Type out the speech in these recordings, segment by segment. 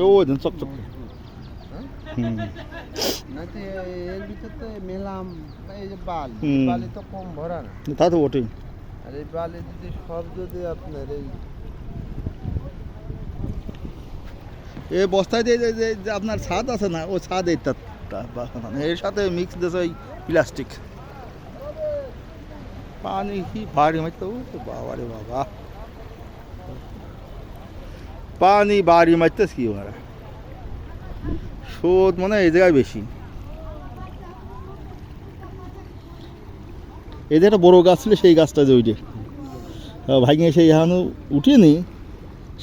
ও দেন চকচক। করে। হুম। নাকি এর ভিতরে মেলাম এই যে বালি। বালি তো কম ভরা না। তা তো বটেই। আর এই বালি যদি সব যদি আপনার এই এ বস্তায় দিয়ে যে- যে- আপনার ছাদ আছে না ও ছাদ এই বাগান। এর সাথে মিক্স দিয়েছে ওই প্লাস্টিক পানি কি মারতে ও বাবা রে বাবা। পানি বাড়ি মারতে কি ওরা স্রোত মনে হয় এই জায়গায় বেশি এদের একটা বড় গাছ ছিল, সেই গাছটা যে ওইটে ভাইঙে সেই এখনও উঠিনি,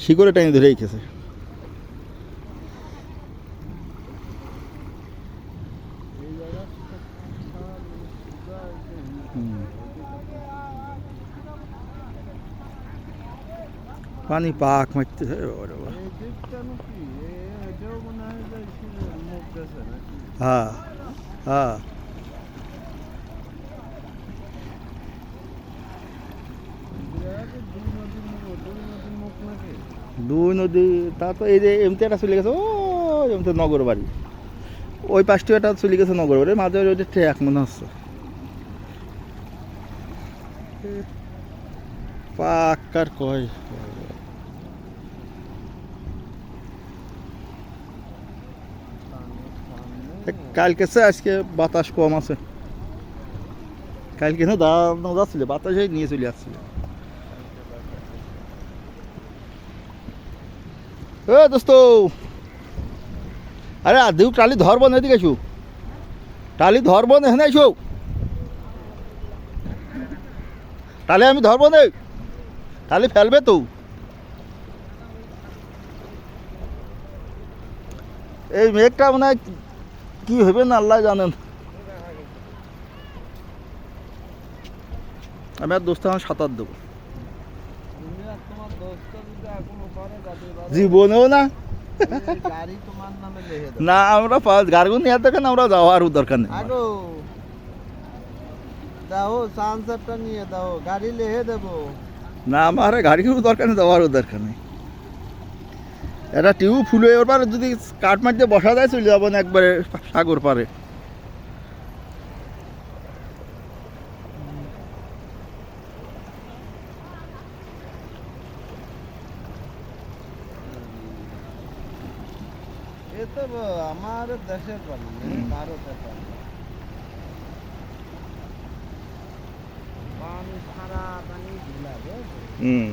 শিকড়ে টাইম ধরে রেখেছে। পানি পাক মনে হয় হ্যাঁ দুই নদী, তা তো এই যে এমতে একটা চলে গেছে ও এমতে নগর বাড়ি। ওই পাশটি একটা চলে গেছে নগর বাড়ি, মাঝে ওইটা ট্র্যাক মনে হচ্ছে। পাক্কার কয়। কালকে আজকে বাতাস কম আছে। কালকে দাঁড়ানো যাচ্ছিল বাতাসে নিয়ে চলে আসছিল। এ দোস্ত! আরে আদিও টালি ধরবো না এদিকে এসো। টালি ধরবো না, এখানে এসো। টালি আমি ধরবো না। টালি ফেলবে তো। এই মেঘটা মনে হয় কি হবে না আল্লাহ জানেন। আমি আর দোস্ত আমার সাঁতার দেবো। জীবনেও না। গাড়ি না আমরা গার্গুন নিয়ে দেখেন আমরা যাওয়ার দরকার নেই। দাও নিয়ে দাও গাড়ি লিখে দেবো। না আমার গাড়িরও দরকার নেই যাওয়ারও দরকার নেই। এটা টিউ ফুলে এবার যদি কাঠ মারতে বসা যায় চলে যাব না একবারে সাগর পারে আমার দেশের পানি। ভারতের পানি পানি সারা পানি ঢিলা? হুম